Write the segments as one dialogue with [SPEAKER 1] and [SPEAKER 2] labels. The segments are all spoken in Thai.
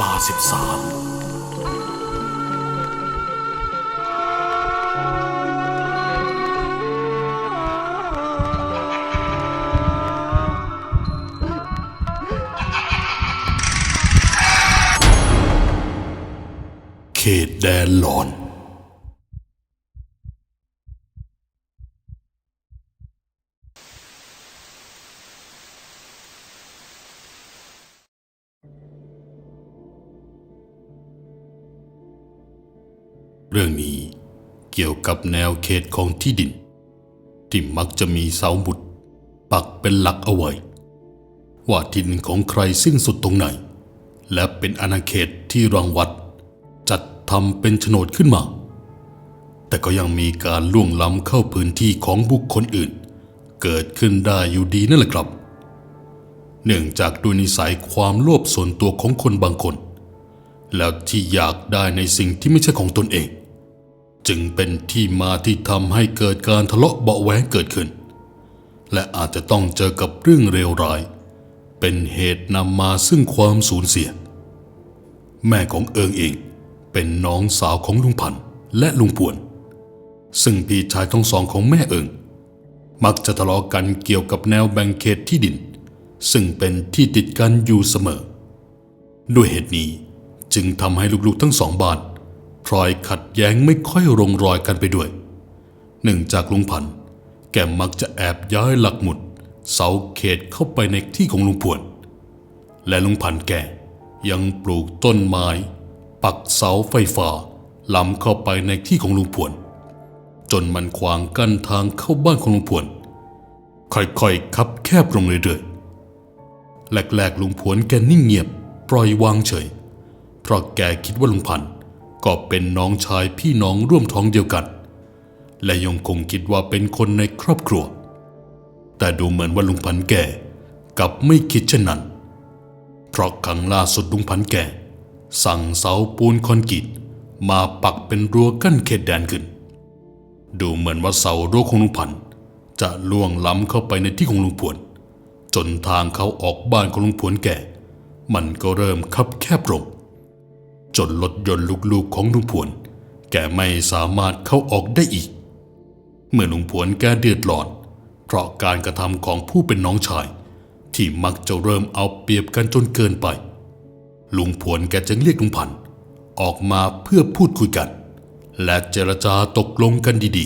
[SPEAKER 1] ลาสิบสามเขตแดนหลอน กับแนวเขตของที่ดิน ที่มักจะมีเสาบุตรปักเป็นหลักเอาไว้ ว่าที่ดินของใครสิ้นสุดตรงไหน และเป็นอาณาเขตที่รังวัด จัดทำเป็นโฉนดขึ้นมา แต่ก็ยังมีการล่วงล้ำเข้าพื้นที่ของบุคคลอื่น เกิดขึ้นได้อยู่ดีนั่นแหละครับ เนื่องจากด้วยนิสัยความโลภส่วนตัวของคนบางคน แล้วที่อยากได้ในสิ่งที่ไม่ใช่ของตนเอง จึงเป็นที่มาที่ทำให้เกิดการทะเลาะเบาะแว้งเกิดขึ้น และอาจจะต้องเจอกับเรื่องเลวร้าย เป็นเหตุนำมาซึ่งความสูญเสีย แม่ของเอิงเองเป็นน้องสาวของลุงพันธ์และลุงปวน ซึ่งพี่ชายทั้งสองของแม่เอิง มักจะทะเลาะกันเกี่ยวกับแนวแบ่งเขตที่ดิน ซึ่งเป็นที่ติดกันอยู่เสมอ ด้วยเหตุนี้จึงทำให้ลูกๆทั้งสองบ้าน พลอยขัดแย้งไม่ค่อยลงรอยกันไปด้วย หนึ่งจากลุงพันธ์แกมักจะแอบย้ายหลักหมุด เสาเขตเข้าไปในที่ของลุงพวน และลุงพันธ์แกยังปลูกต้นไม้ ปักเสาไฟฟ้าล้ำเข้าไปในที่ของลุงพวน จนมันขวางกั้นทางเข้าบ้านของลุงพวน ค่อยๆคับแคบลงเรื่อยๆแรกๆลุงผวนแกนิ่งเงียบ ปล่อยวางเฉย เพราะแกคิดว่าลุงพันธ์ ก็เป็นน้องชายพี่น้องร่วมท้องเดียวกัน และยังคงคิดว่าเป็นคนในครอบครัว แต่ดูเหมือนว่าลุงพันแก่กับไม่คิดเช่นนั้น เพราะครั้งล่าสุดลุงพันแก่ สั่งเสาปูนคอนกรีตมาปักเป็นรั้วกั้นเขตแดนขึ้น ดูเหมือนว่าเสารั้วของลุงพันจะล่วงล้ำเข้าไปในที่ของลุงผวน จนทางเขาออกบ้านของลุงผวนแก่ มันก็เริ่มคับแคบลง จนรถยนต์ลูกๆของลุงผวน แกไม่สามารถเข้าออกได้อีก เมื่อลุงผวนแกเดือดร้อน เพราะการกระทำของผู้เป็นน้องชาย ที่มักจะเริ่มเอาเปรียบกันจนเกินไป ลุงผวนแกจึงเรียกลุงพันธ์ออกมาเพื่อพูดคุยกัน และเจรจาตกลงกันดี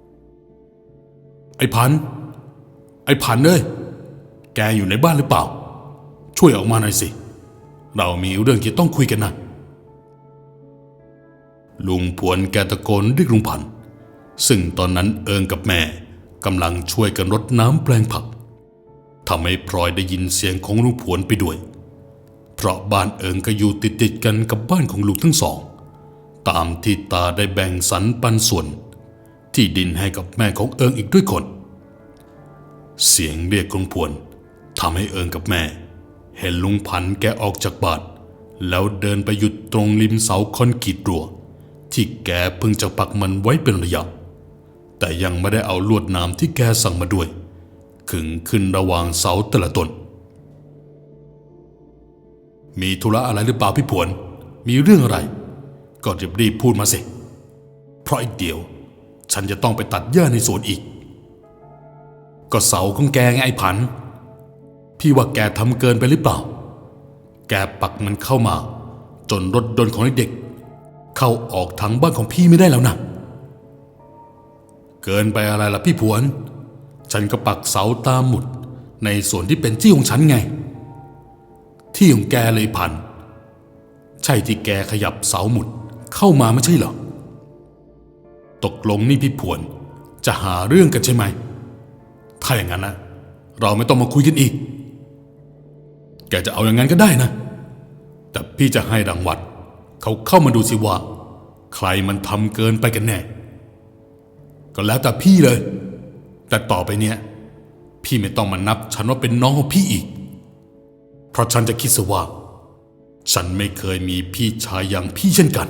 [SPEAKER 1] ๆ ไอ้พันธ์ไอ้พันธ์เอ้ยแกอยู่ในบ้านหรือเปล่า ช่วยออกมาหน่อยสิ เรามีเรื่องที่ต้องคุยกันนะ ลุงผวนแกตะโกนเรียกลุงพันธ์ซึ่งตอนนั้นเอิงกับแม่กำลังช่วยกันรดน้ำแปลงผักทำให้พลอยได้ยินเสียงของลุงผวนไปด้วย เพราะบ้านเอิงก็อยู่ติดติดกันกับบ้านของลุงทั้งสอง ตามที่ตาได้แบ่งสรรปันส่วน ที่ดินให้กับแม่ของเอิงอีกด้วยคน เสียงเรียกลุงพวนทำให้เอิงกับแม่ เห็นลุงพันธ์แกออกจากบานแล้วเดินไปหยุดตรงริมเสาคอนกรีตรั้ว ที่แกเพิ่งจะปักมันไว้เป็นระยะ แต่ยังไม่ได้เอาลวดน้ำที่แกสั่งมาด้วย ขึงขึ้นระหว่างเสาแต่ละต้น มีธุระอะไรหรือเปล่าพี่ผวน มีเรื่องอะไร ก็รีบรีบพูดมาสิ เพราะอีกเดียว ฉันจะต้องไปตัดหญ้าในสวนอีก ก็เสาของแกไงไอ้ผัน พี่ว่าแกทำเกินไปหรือเปล่า แกปักมันเข้ามา จนรถยนต์ของเด็ก เข้าออกทางบ้านของพี่ไม่ได้แล้วนะเกินไปอะไรล่ะพี่ผวน ฉันก็ปักเสาตามหมุดในส่วนที่เป็นที่ของฉันไง ที่ของแกเลยพัน ใช่ที่แกขยับเสาหมุดเข้ามาไม่ใช่เหรอ ตกลงนี่พี่ผวนจะหาเรื่องกันใช่ไหม ถ้าอย่างนั้นนะเราไม่ต้องมาคุยกันอีก แกจะเอาอย่างนั้นก็ได้นะ แต่พี่จะให้รางวัล เขาเข้ามาดูสิว่า ใครมันทำเกินไปกันแน่ ก็แล้วแต่พี่เลย แต่ต่อไปเนี้ยพี่ไม่ต้องมานับฉันว่าเป็นน้องของพี่อีก เพราะฉันจะคิดซะว่า ฉันไม่เคยมีพี่ชายอย่างพี่เช่นกัน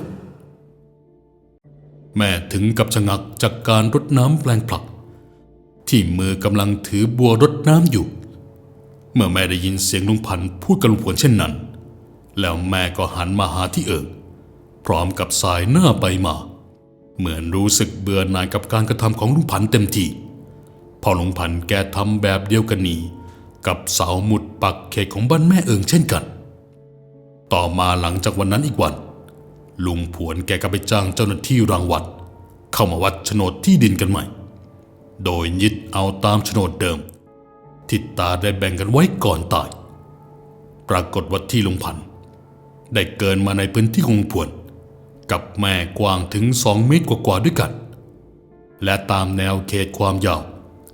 [SPEAKER 1] แม่ถึงกับชะงักจากการรดน้ำแปลงผัก ที่มือกำลังถือบัวรดน้ำอยู่ เมื่อแม่ได้ยินเสียงลุงพันพูดกับลุงผวนเช่นนั้นแล้วแม่ก็หันมาหาที่เอิง พร้อมกับสายหน้าไปมา เหมือนรู้สึกเบื่อหน่ายกับการกระทำของลุงพันธ์เต็มทีพอลุงพันธ์แกทำแบบเดียวกันนี้ กับเสาหมุดปักเขตของบ้านแม่เอิงเช่นกัน ต่อมาหลังจากวันนั้นอีกวัน ลุงผวนแกก็ไปจ้างเจ้าหน้าที่รางวัด เข้ามาวัดโฉนดที่ดินกันใหม่ โดยยึดเอาตามโฉนดเดิมที่ตาได้แบ่งกันไว้ก่อนตาย ปรากฏว่าที่ลุงพันธ์ได้เกินมาในพื้นที่ของผวน กับแม่กว้างถึงสองเมตรกว่าๆด้วยกัน และตามแนวเขตความยาว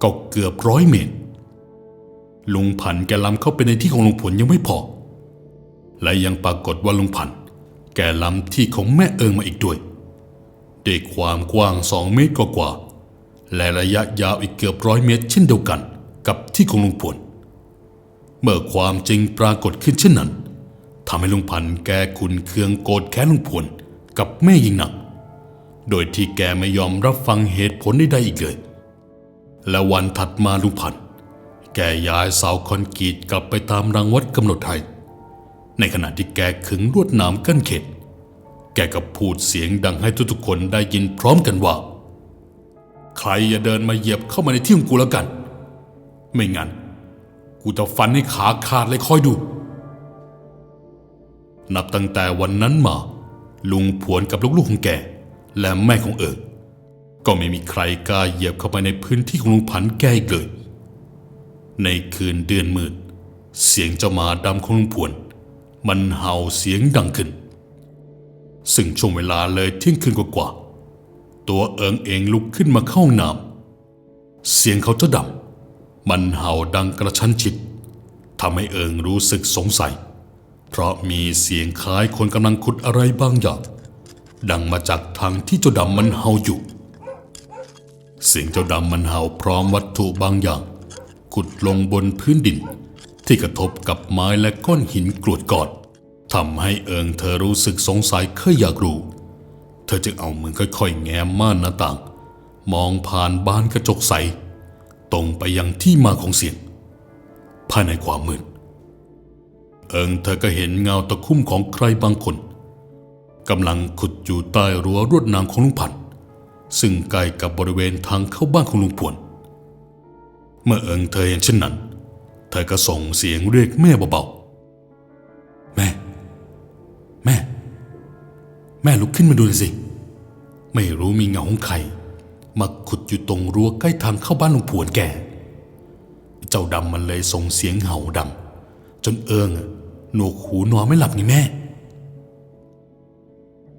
[SPEAKER 1] ก็เกือบร้อยเมตร ลุงพันแกล้ำเข้าไปในที่ของลุงผลยังไม่พอ และยังปรากฏว่าลุงพัน แกล้ำที่ของแม่เอิงมาอีกด้วยด้วยความกว้างสองเมตรกว่าๆและระยะยาวอีกเกือบร้อยเมตร เช่นเดียวกันกับที่ของลุงผลเมื่อความจริงปรากฏขึ้นเช่นนั้นทำให้ลุงพันแกขุนเคืองโกรธแค้นลุงผล กับแม่ยิ่งหนัก โดยที่แกไม่ยอมรับฟังเหตุผลใดๆอีกเลย และวันถัดมาลุงพันธ์แกย้ายเสาคอนกรีตกลับไปตามรังวัดกำหนดให้ในขณะที่แกขึงลวดหนามกั้นเขต แกก็พูดเสียงดังให้ทุกๆคนได้ยินพร้อมกันว่า ใครอย่าเดินมาเหยียบเข้ามาในที่ของกูแล้วกัน ไม่งั้นกูจะฟันให้ขาขาดเลยคอยดู นับตั้งแต่วันนั้นมา ลุงผวนกับลูกๆของแกและแม่ของเอิงก็ไม่มีใครกล้าเหยียบเข้าไปในพื้นที่ของลุงพันแกอีกเลย ในคืนเดือนมืด เสียงเจ้าหมาดำของลุงผวน มันเห่าเสียงดังขึ้น ซึ่งช่วงเวลาเลยเที่ยงคืนกว่าๆตัวเอิงเองลุกขึ้นมาเข้าห้องน้ำเสียงเขาจะดำมันเห่าดังกระชั้นชิดทำให้เอิงรู้สึกสงสัย เพราะมีเสียงคล้ายคนกำลังขุดอะไรบางอย่าง ดังมาจากทางที่เจ้าดำมันเห่าอยู่ เสียงเจ้าดำมันเห่าพร้อมวัตถุบางอย่าง ขุดลงบนพื้นดิน ที่กระทบกับไม้และก้อนหินกรวดกอดทำให้เอิงเธอรู้สึกสงสัยเคยอยากรู้ เธอจึงเอามือค่อยๆ แง้มม่านหน้าต่าง มองผ่านบานกระจกใส ตรงไปยังที่มาของเสียง ภายในความมืด เอิงเธอก็เห็นเงาตะคุ่มของใครบางคนกำลังขุดอยู่ใต้รั้วรวดหนามของลุงพันธ์ซึ่งใกล้กับบริเวณทางเข้าบ้านของลุงพวนเมื่อเอิงเธอเห็นเช่นนั้น เธอก็ส่งเสียงเรียกแม่เบาๆ แม่ แม่ แม่ลุกขึ้นมาดูหน่อยสิ ไม่รู้มีเงาของใครมาขุดอยู่ตรงรั้วใกล้ทางเข้าบ้านลุงผวนแก เจ้าดำมันเลยส่งเสียงเห่าดังจนเอิงอะ หนวกหูนอนไม่หลับนี่แม่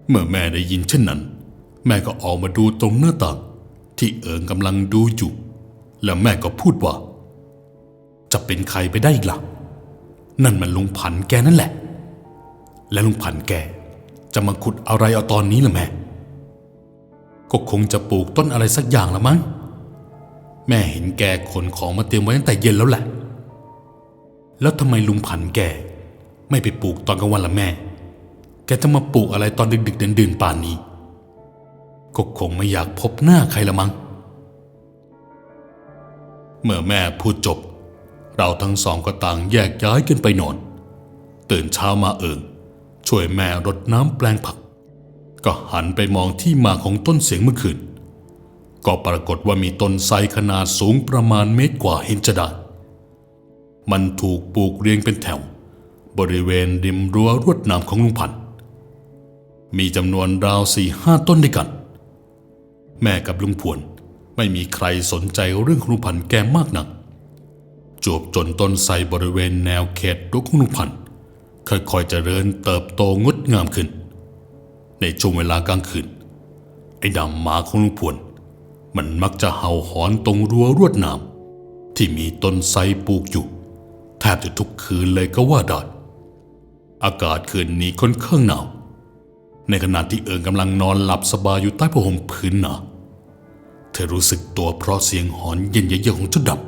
[SPEAKER 1] เมื่อแม่ได้ยินเช่นนั้น แม่ก็ออกมาดูตรงหน้าต่างที่เอิงกำลังดูอยู่ แล้วแม่ก็พูดว่า จะเป็นใครไปได้อีกล่ะ นั่นมันลุงพันแกนั่นแหละ และลุงพันแกจะมาขุดอะไรเอาตอนนี้ล่ะแม่ ก็คงจะปลูกต้นอะไรสักอย่างละมั้ง แม่เห็นแกขนของมาเตรียมไว้ตั้งแต่เย็นแล้วแหละ แล้วทำไมลุงพันแก ไม่ไปปลูกตอนกลางวันละแม่ แกจะมาปลูกอะไรตอนดึกๆเดินๆป่านนี้ก็คงไม่อยากพบหน้าใครละมั้ง เมื่อแม่พูดจบ เราทั้งสองก็ต่างแยกย้ายกันไปนอน ตื่นเช้ามาเอิงช่วยแม่รดน้ำแปลงผัก ก็หันไปมองที่มาของต้นเสียงเมื่อคืน ก็ปรากฏว่ามีต้นไทรขนาดสูงประมาณเมตรกว่าเห็นจะได้ มันถูกปลูกเรียงเป็นแถว บริเวณริมรั้วรวดหนามของลุงพันธ์มีจำนวนราวสี่ห้าต้นด้วยกัน แม่กับลุงผวนไม่มีใครสนใจเรื่องลุงพันธ์แกมากนักจวบจนต้นไทรบริเวณแนวเขตรั้วของลุงพันธ์ค่อยๆเจริญเติบโตงดงามขึ้น ในช่วงเวลากลางคืน ไอ้ดำหมาของลุงผวน มันมักจะเห่าหอนตรงรั้วรวดหนามที่มีต้นไทรปลูกอยู่ แทบจะทุกคืนเลยก็ว่าได้ อากาศคืนนี้ค่อนข้างหนาว ในขณะที่เอิงกำลังนอนหลับสบายอยู่ใต้ผ้าห่มพื้นหนาเธอรู้สึกตัวเพราะเสียงหอนเย็นเยือกของเจ้าดำ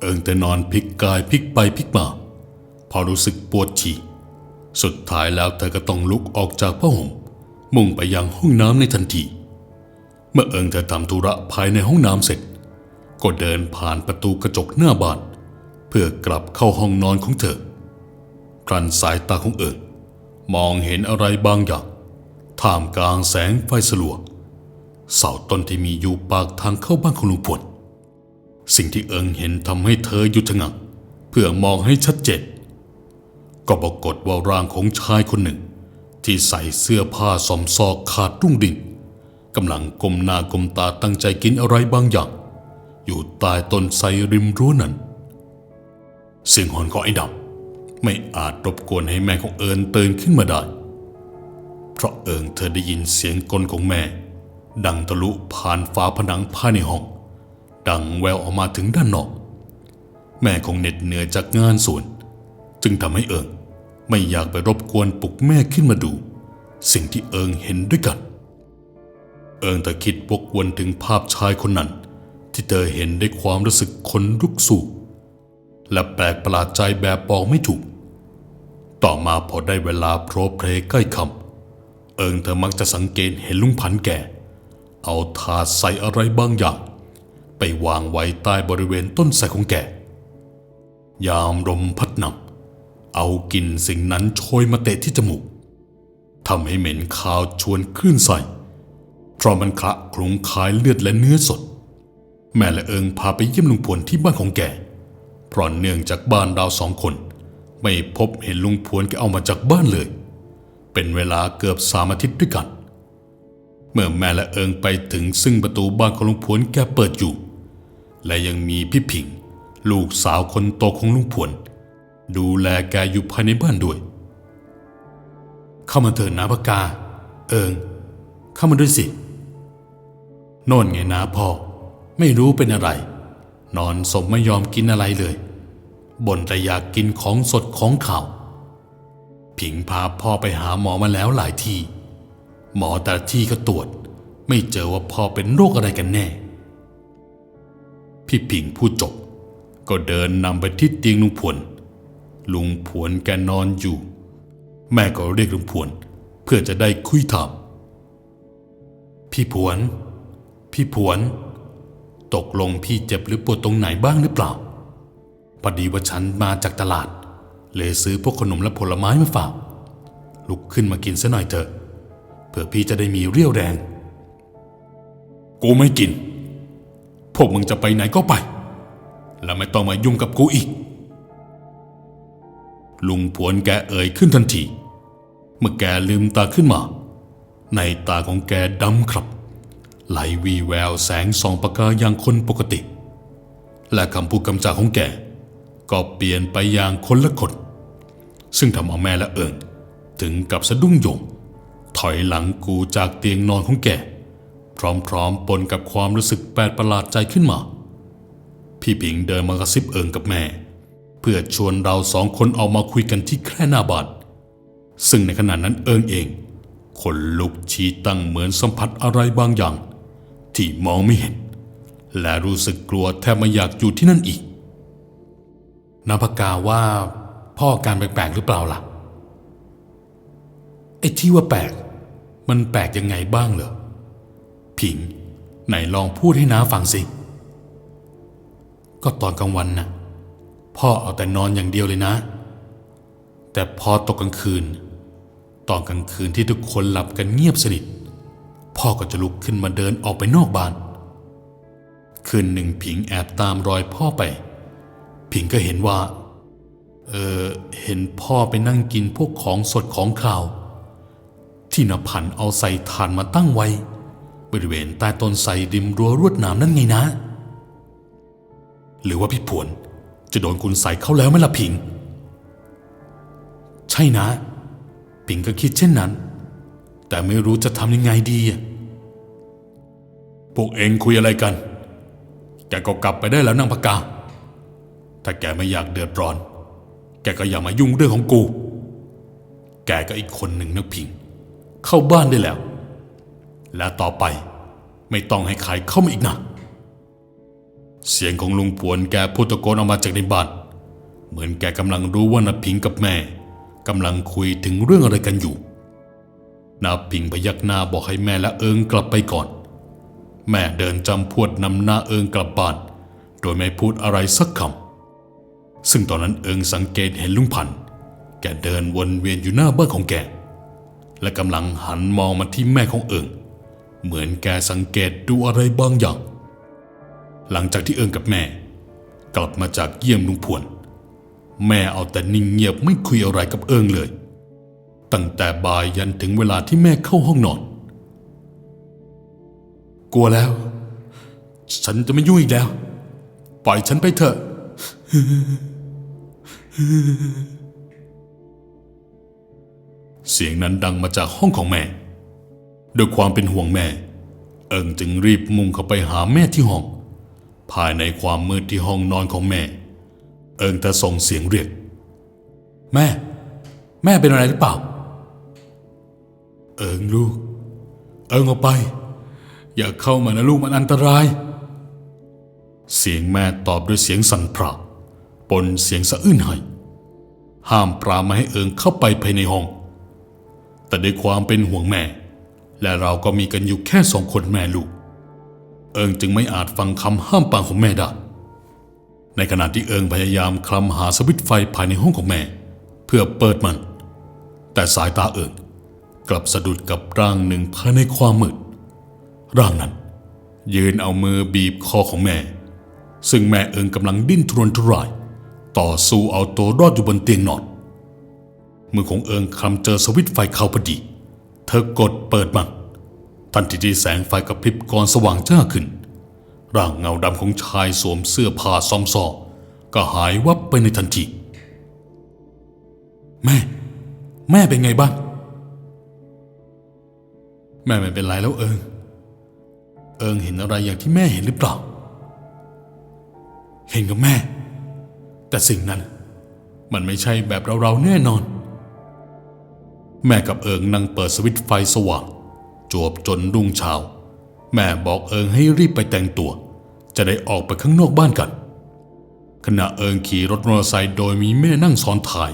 [SPEAKER 1] เอิงแต่นอนพลิกกายพลิกไปพลิกมา พอรู้สึกปวดฉี่ สุดท้ายแล้วเธอก็ต้องลุกออกจากผ้าห่ม มุ่งไปยังห้องน้ำในทันที เมื่อเอิงเธอทำธุระภายในห้องน้ำเสร็จ ก็เดินผ่านประตูกระจกหน้าบ้าน เพื่อกลับเข้าห้องนอนของเธอ คครันสายตาของเอิงมองเห็นอะไรบางอย่างท่ามกลางแสงไฟสลัวเสาต้นที่มีอยู่ปากทางเข้าบ้านของลุงพลสิ่งที่เอิงเห็นทำให้เธอหยุดชะงักเพื่อมองให้ชัดเจนก็ปรากฏว่าร่างของชายคนหนึ่ง ที่ใส่เสื้อผ้าสอมซอกขาดรุ่งดิ่งกำลังก้มหน้าก้มตาตั้งใจกินอะไรบางอย่าง อยู่ใต้ต้นไทรริมรั้วนั้น เสียงหอนของไอ้ดำ ไม่อาจรบกวนให้แม่ของเอิญตื่นขึ้นมาได้ เพราะเอิงเธอได้ยินเสียงกลของแม่ ดังทะลุผ่านฝาผนังภายในห้อง ดังแววออกมาถึงด้านนอก แม่คงเหน็ดเหนื่อยจากงานส่วน จึงทำให้เอิงไม่อยากไปรบกวนปลุกแม่ขึ้นมาดู สิ่งที่เอิงเห็นด้วยกัน เอิงแต่คิดวกวนถึงภาพชายคนนั้น ที่เธอเห็นด้วยความรู้สึกขนลุกสู้และแปลกประหลาดใจแบบบอกไม่ถูก ต่อมาพอได้เวลาโพรเพลใกล้คำเอิงเธอมักจะสังเกตเห็นลุงพันแก่ เอาถาดใส่อะไรบางอย่าง ไปวางไว้ใต้บริเวณต้นไทรของแกยามลมพัดนำเอากลิ่นสิ่งนั้นโชยมาเตะที่จมูกทำให้เหม็นคาวชวนคลื่นใส่เพราะมันคละคลุงคายเลือดและเนื้อสด แม่และเอิงพาไปเยี่ยมลุงพลที่บ้านของแกเพราะเนื่องจากบ้านเราสองคน ไม่พบเห็นลุงพวนแกเอามาจากบ้านเลย เป็นเวลาเกือบสามอาทิตย์ด้วยกัน เมื่อแม่และเอิงไปถึงซึ่งประตูบ้านของลุงพวนแกเปิดอยู่ และยังมีพี่ผิง ลูกสาวคนโตของลุงพวน ดูแลแกอยู่ภายในบ้านด้วย เข้ามาเถิดนะปากกา เอิง เข้ามาด้วยสิ โน่นไงนะพ่อ ไม่รู้เป็นอะไร นอนสมไม่ยอมกินอะไรเลย บ่นแต่อยากกินของสดของข่าวผิงพาพ่อไปหาหมอมาแล้วหลายที่ หมอแต่ที่ก็ตรวจ ไม่เจอว่าพ่อเป็นโรคอะไรกันแน่ พี่ผิงพูดจบ ก็เดินนำไปที่เตียงลุงพวน ลุงผวนแกนอนอยู่ แม่ก็เรียกลุงผวน เพื่อจะได้คุยถามพี่ผวน พี่ผวน ตกลงพี่เจ็บหรือปวดตรงไหนบ้างหรือเปล่า พอดีว่าฉันมาจากตลาด เลยซื้อพวกขนมและผลไม้มาฝาก ลุกขึ้นมากินซะหน่อยเถอะเพื่อพี่จะได้มีเรี่ยวแรง กูไม่กิน พวกมึงจะไปไหนก็ไป แล้วไม่ต้องมายุ่งกับกูอีก ลุงผวนแกเอ่ยขึ้นทันที เมื่อแกลืมตาขึ้นมา ในตาของแกดำครับ ไหลวีแววแสงส่องประกายอย่างคนปกติ และคำพูดคำจาของแก ก็เปลี่ยนไปอย่างคนละคน ซึ่งทำเอาแม่และเอิงถึงกับสะดุ้งโยง ถอยหลังกูจากเตียงนอนของแก พร้อมๆปนกับความรู้สึกแปลกประหลาดใจขึ้นมา พี่ผิงเดินมากระซิบเอิงกับแม่ เพื่อชวนเราสองคนออกมาคุยกันที่แคร่หน้าบ้านซึ่งในขณะนั้นเอิงเองขนลุกชี้ตั้งเหมือนสัมผัสอะไรบางอย่าง ที่มองไม่เห็น และรู้สึกกลัวแทบไม่อยากอยู่ที่นั่นอีก นาภกาว่าพ่อการแปลกๆหรือเปล่าล่ะ ไอ้ที่ว่าแปลก มันแปลกยังไงบ้างเหรอ ผิง ไหนลองพูดให้น้าฟังสิ ก็ตอนกลางวันนะพ่อเอาแต่นอนอย่างเดียวเลยนะ แต่พอตกกลางคืน ตอนกลางคืนที่ทุกคนหลับกันเงียบสนิท พ่อก็จะลุกขึ้นมาเดินออกไปนอกบ้าน คืนหนึ่งผิงแอบตามรอยพ่อไป ผิงก็เห็นว่า เออเห็นพ่อไปนั่งกินพวกของสดของข่าว ที่นพันเอาใส่ถ่านมาตั้งไว้ บริเวณใต้ต้นไทรริมรั้วรวดหนามนั่นไงนะ หรือว่าพี่ผวนจะโดนคุณใส่เข้าแล้วไหมล่ะผิง ใช่นะ ผิงก็คิดเช่นนั้น แต่ไม่รู้จะทำยังไงดีพวกเองคุยอะไรกัน แกก็กลับไปได้แล้วนางพกา ถ้าแกไม่อยากเดือดร้อน แกก็อย่ามายุ่งเรื่องของกู แกก็อีกคนหนึ่งนักผิง เข้าบ้านได้แล้ว และต่อไปไม่ต้องให้ใครเข้ามาอีกนะ เสียงของลุงผวนแกพูดตะโกนออกมาจากในบ้าน เหมือนแกกำลังรู้ว่านาพิงกับแม่กำลังคุยถึงเรื่องอะไรกันอยู่นาพิงพยักหน้าบอกให้แม่และเอิงกลับไปก่อน แม่เดินจำพวดนำหน้าเอิงกลับบ้าน โดยไม่พูดอะไรสักคำ ซึ่งตอนนั้นเอิงสังเกตเห็นลุงพันธ์แกเดินวนเวียนอยู่หน้าบ้านของแก และกำลังหันมองมาที่แม่ของเอิง เหมือนแกสังเกตดูอะไรบางอย่าง หลังจากที่เอิงกับแม่ กลับมาจากเยี่ยมลุงพวน แม่เอาแต่นิ่งเงียบไม่คุยอะไรกับเอิงเลย ตั้งแต่บ่ายยันถึงเวลาที่แม่เข้าห้องนอน กลัวแล้ว ฉันจะไม่ยุ่งอีกแล้ว ปล่อยฉันไปเถอะ เสียงนั้นดังมาจากห้องของแม่ ด้วยความเป็นห่วงแม่ เอิงจึงรีบมุ่งเข้าไปหาแม่ที่ห้อง ภายในความมืดที่ห้องนอนของแม่ เอิงแต่ส่งเสียงเรียก แม่ แม่เป็นอะไรหรือเปล่า เอิงลูก เอิงออกไป อย่าเข้ามานะลูกมันอันตราย เสียงแม่ตอบด้วยเสียงสั่นพระปนเสียงสะอื้นให้ ห้ามปรามไม่ให้เอิงเข้าไปภายในห้อง แต่ด้วยความเป็นห่วงแม่ และเราก็มีกันอยู่แค่สองคนแม่ลูก เอิงจึงไม่อาจฟังคำห้ามปรามของแม่ได้ ในขณะที่เอิงพยายามคลำหาสวิตไฟภายในห้องของแม่ เพื่อเปิดมัน แต่สายตาเอิงกลับสะดุดกับร่างหนึ่งภายในความมืด ร่างนั้น ยืนเอามือบีบคอของแม่ ซึ่งแม่เอิงกำลังดิ้นทุรนทุราย ต่อสู้เอาตัวรอดอยู่บนเตียงนอนมือของเอิงคลำเจอสวิตไฟเข้าพอดี เธอกดเปิดมันทันทีที่แสงไฟกระพริบก่อนสว่างจ้าขึ้น ร่างเงาดำของชายสวมเสื้อผ้าซอมซอก็หายวับไปในทันที แม่ แม่เป็นไงบ้าง แม่ไม่เป็นไรแล้วเอิง เอิงเห็นอะไรอย่างที่แม่เห็นหรือเปล่า เห็นกับแม่ แต่สิ่งนั้น มันไม่ใช่แบบเราๆแน่นอน แม่กับเอิงนั่งเปิดสวิตไฟสว่าง จวบจนรุ่งเช้า แม่บอกเอิงให้รีบไปแต่งตัว จะได้ออกไปข้างนอกบ้านกัน ขณะเอิงขี่รถมอเตอร์ไซค์โดยมีแม่นั่งซ้อนท้าย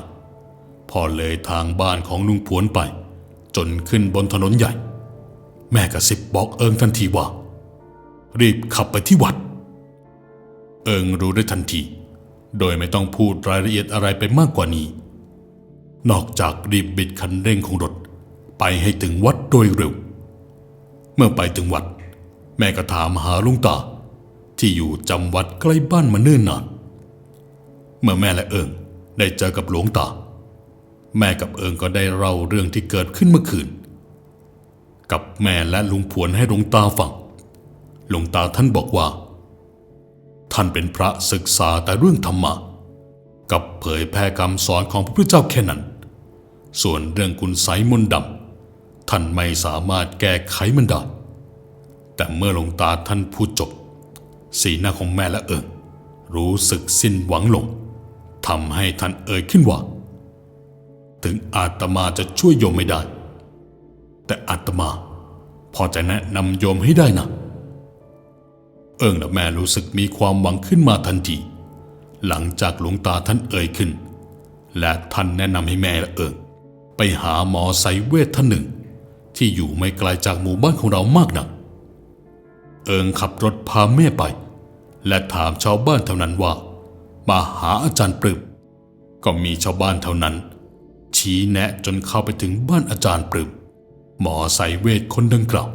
[SPEAKER 1] พอเลยทางบ้านของลุงผวนไป จนขึ้นบนถนนใหญ่ แม่กระสิบบอกเอิงทันทีว่า รีบขับไปที่วัด เอิงรู้ได้ทันที โดยไม่ต้องพูดรายละเอียดอะไรไปมากกว่านี้ นอกจากรีบบิดคันเร่งของรถ ไปให้ถึงวัดโดยเร็ว เมื่อไปถึงวัด แม่ก็ถามหาลุงตา ที่อยู่จำวัดใกล้บ้านมาเนิ่นนาน เมื่อแม่และเอิงได้เจอกับหลวงตา แม่กับเอิงก็ได้เล่าเรื่องที่เกิดขึ้นเมื่อคืน กับแม่และลุงผวนให้หลวงตาฟังหลวงตาท่านบอกว่า ท่านเป็นพระศึกษาแต่เรื่องธรรมะ กับเผยแพร่คำสอนของพระพุทธเจ้าแค่นั้น ส่วนเรื่องคุณไสยมนต์ดำท่านไม่สามารถแก้ไขมันได้แต่เมื่อหลวงตาท่านพูดจบ สีหน้าของแม่และเอิงรู้สึกสิ้นหวังลงทำให้ท่านเอ่ยขึ้นว่า ถึงอาตมาจะช่วยโยมไม่ได้ แต่อาตมาพอจะแนะนำโยมให้ได้นะ เอิงและแม่รู้สึกมีความหวังขึ้นมาทันที หลังจากหลวงตาท่านเอ่ยขึ้น และท่านแนะนำให้แม่และเอิงไปหาหมอไสยเวทท่านหนึ่ง ที่อยู่ไม่ไกลจากหมู่บ้านของเรามากนัก เอิงขับรถพาแม่ไป และถามชาวบ้านเท่านั้นว่า มาหาอาจารย์ปรึบก็มีชาวบ้านเท่านั้น ชี้แนะจนเข้าไปถึงบ้านอาจารย์ปรึบหมอไสยเวทคนดังกล่าว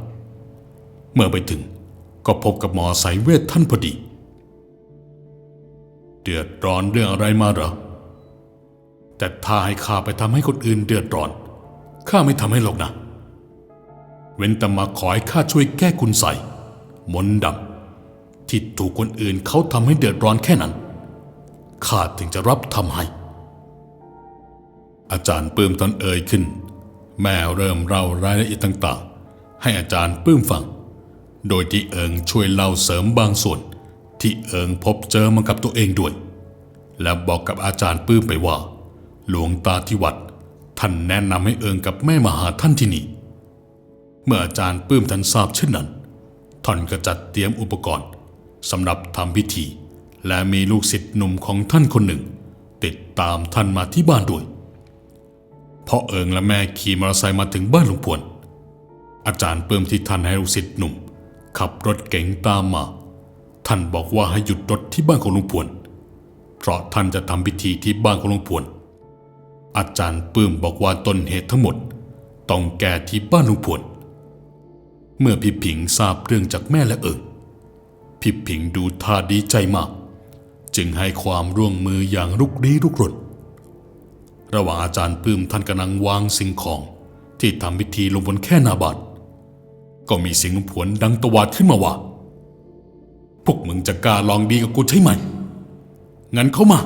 [SPEAKER 1] เมื่อไปถึง ก็พบกับหมอไสยเวทท่านพอดี เดือดร้อนเรื่องอะไรมาหรอ แต่ถ้าให้ข้าไปทำให้คนอื่นเดือดร้อน ข้าไม่ทำให้หรอกนะ เว้นแต่มาขอให้ข้าช่วยแก้คุณใสยมนดำที่ถูกคนอื่นเขาทำให้เดือดร้อนแค่นั้น ข้าถึงจะรับทำให้ อาจารย์ปื้มตอนเอ่ยขึ้น แม่เริ่มเล่ารายละเอียดต่าง ๆ ให้อาจารย์ปื้มฟัง โดยที่เอิงช่วยเล่าเสริมบางส่วน ที่เอิงพบเจอมากับตัวเองด้วย และบอกกับอาจารย์ปื้มไปว่า หลวงตาที่วัด ท่านแนะนำให้เอิงกับแม่มาหาท่านที่นี่ เมื่ออาจารย์ปื้มท่านทราบเช่นนั้น ท่านก็จัดเตรียมอุปกรณ์สำหรับทำพิธี และมีลูกศิษย์หนุ่มของท่านคนหนึ่ง ติดตามท่านมาที่บ้านด้วยพอเอิงและแม่ขี่มอเตอร์ไซค์มาถึงบ้านหลวงพวนอาจารย์เปิ่มที่ท่านให้ลูกศิษย์หนุ่ม ขับรถเก๋งตามมา ท่านบอกว่าให้หยุดรถที่บ้านของลวงพวน เพราะท่านจะทำพิธีที่บ้านของลวงพวน อาจารย์ปื้มบอกว่าต้นเหตุทั้งหมด ต้องแก้ที่บ้านลุงพวน เมื่อพี่ผิงทราบเรื่องจากแม่และเอิงพี่ผิงดูท่าดีใจมาก จึงให้ความร่วมมืออย่างรุกรี้รุกรนระหว่างอาจารย์ปื้มท่านกำลังวางสิ่งของ ที่ทำพิธีลงบนแค่หนาบาท ก็มีเสียงลุงผวนดังตวาดขึ้นมาว่า พวกมึงจะกล้าลองดีกับกูใช่ไหม งั้นเข้ามา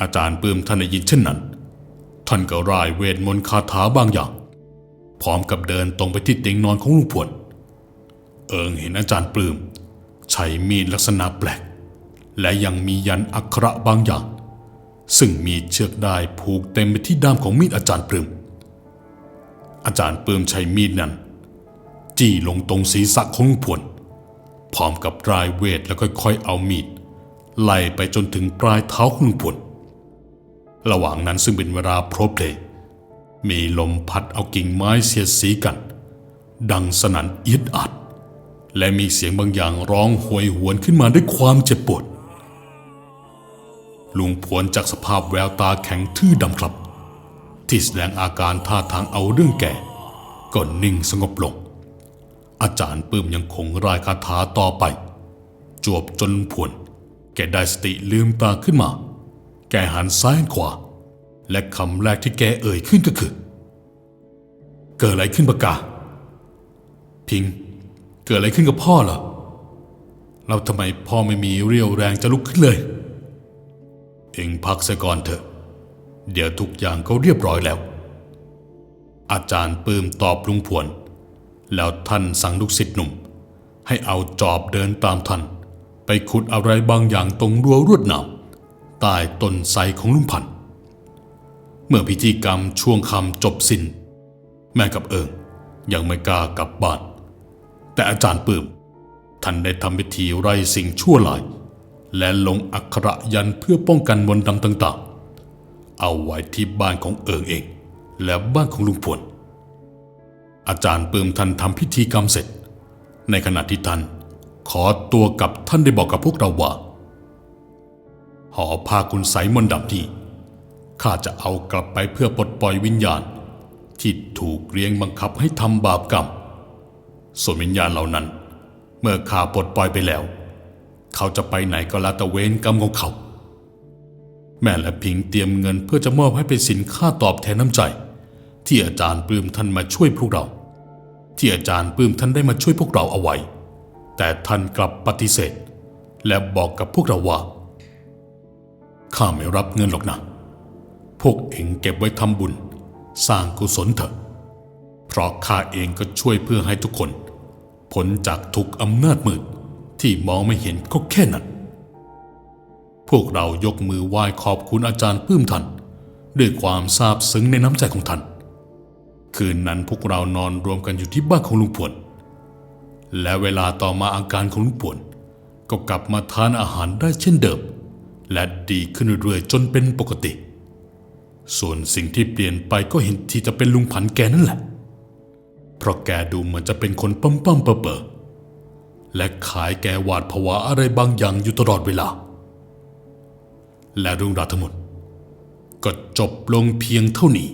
[SPEAKER 1] อาจารย์ปื้มท่านได้ยินเช่นนั้น ท่านก็ร่ายเวทมนต์คาถาบางอย่าง พร้อมกับเดินตรงไปที่เตียงนอนของลุงผวน เอิงเห็นอาจารย์ปลื้มใช้มีดลักษณะแปลก และยังมียันอักขระบางอย่าง ซึ่งมีเชือกได้ผูกเต็มไปที่ด้ามของมีดอาจารย์ปลื้ม อาจารย์ปลื้มใช้มีดนั้น จี้ลงตรงศีรษะของลุงผวนพร้อมกับรายเวทแล้วค่อยๆเอามีด ไล่ไปจนถึงปลายเท้าของลุงผวนระหว่างนั้นซึ่งเป็นเวลาพรบเพลยมีลมพัดเอากิ่งไม้เสียดสีกัน ดังสนั่นเอียดอัด และมีเสียงบางอย่างร้องโหวยหวนขึ้นมาด้วยความเจ็บปวดลุงผวนจากสภาพแววตาแข็งทื่อดำครับ ที่แสดงอาการท่าทางเอาเรื่องแก่ก็นิ่งสงบลง อาจารย์ปื้มยังคงรายคาถาต่อไป จวบจนผวน แกได้สติลืมตาขึ้นมา แกหันซ้ายขวา และคำแรกที่แกเอ่ยขึ้นก็คือ เกิดอะไรขึ้นปะกา พิง เกิดอะไรขึ้นกับพ่อเหรอเราทำไมพ่อไม่มีเรี่ยวแรงจะลุกขึ้นเลย เองพักซะก่อนเถอะ เดี๋ยวทุกอย่างก็เรียบร้อยแล้ว อาจารย์ปื้มตอบลุงผวน แล้วท่านสั่งลูกศิษย์หนุ่ม ให้เอาจอบเดินตามท่าน ไปขุดอะไรบางอย่างตรงรั้วรวดหนามใต้ต้นไทรของลุงพัน เมื่อพิธีกรรมช่วงคำจบสิ้น แม่กับเอิงยังไม่กล้ากลับบ้าน แต่อาจารย์ปื้มท่านได้ทำพิธีไล่สิ่งชั่วร้าย และลงอักขระยันเพื่อป้องกันมนต์ดำต่างๆ เอาไว้ที่บ้านของเอิงเอง และบ้านของลุงพลอาจารย์ปื้มท่านทำพิธีกรรมเสร็จ ในขณะที่ท่านขอตัวกับท่านได้บอกกับพวกเราว่า หอพาคุณใสยมนต์ดำที่ข้าจะเอากลับไปเพื่อปลดปล่อยวิญญาณ ที่ถูกเลี้ยงบังคับให้ทำบาปกรรม ส่วนวิญญาณเหล่านั้น เมื่อข้าปลดปล่อยไปแล้ว เขาจะไปไหนก็ล้วแต่เวรกรรมของเขา แม่และพิงเตรียมเงินเพื่อจะมอบให้เป็นสินค่าตอบแทนน้ำใจ ที่อาจารย์ปลื้มท่านมาช่วยพวกเรา ที่อาจารย์ปลื้มท่านได้มาช่วยพวกเราเอาไว้ แต่ท่านกลับปฏิเสธ และบอกกับพวกเราว่าข้าไม่รับเงินหรอกนะ พวกเองเก็บไว้ทำบุญ สร้างกุศลเถอะ เพราะข้าเองก็ช่วยเพื่อให้ทุกคนพ้นจากทุกอำนาจมืดที่มองไม่เห็นก็แค่นั้น พวกเรายกมือไหว้ขอบคุณอาจารย์ปื้มท่านด้วยความซาบซึ้งในน้ำใจของท่าน คืนนั้นพวกเรานอนรวมกันอยู่ที่บ้านของลุงผวน และเวลาต่อมาอาการของลุงผวน ก็กลับมาทานอาหารได้เช่นเดิม และดีขึ้นเรื่อยๆจนเป็นปกติ ส่วนสิ่งที่เปลี่ยนไปก็เห็นที่จะเป็นลุงผันแกนั่นแหละ เพราะแกดูเหมือนจะเป็นคนปั้มปั้มๆเปอเปอและขายแกหวาดผวาอะไรบางอย่างอยู่ตลอดเวลา และเรื่องราวทั้งหมด ก็จบลงเพียงเท่านี้